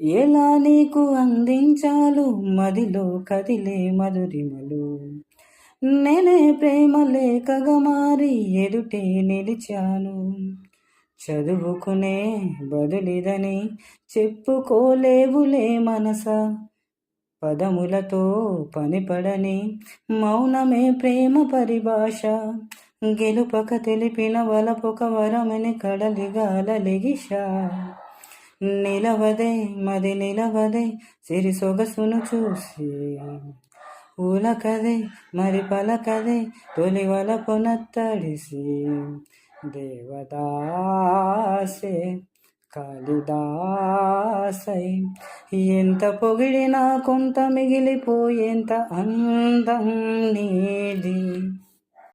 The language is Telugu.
ఎలా నీకు అందించాలు మదిలో కదిలే మధురిమలు. నేనే ప్రేమ లేఖగా మారి ఎదుటే నిలిచాను. చదువుకునే బదులిదని చెప్పుకోలేవులే మనస. పదములతో పనిపడని మౌనమే ప్రేమ పరిభాష. గెలుపక తెలిపిన వలపొక వరమని కడలిగాలలిగిషా నిలవదే మది నిలవదే సిరి సొగసును చూసి. ఊలకదే మరి పలకదే తొలి వలపునత్తడిసి దేవదాసే కాళిదాసై ఎంత పొగిడినా కొంత మిగిలిపోయేంత అందం నీ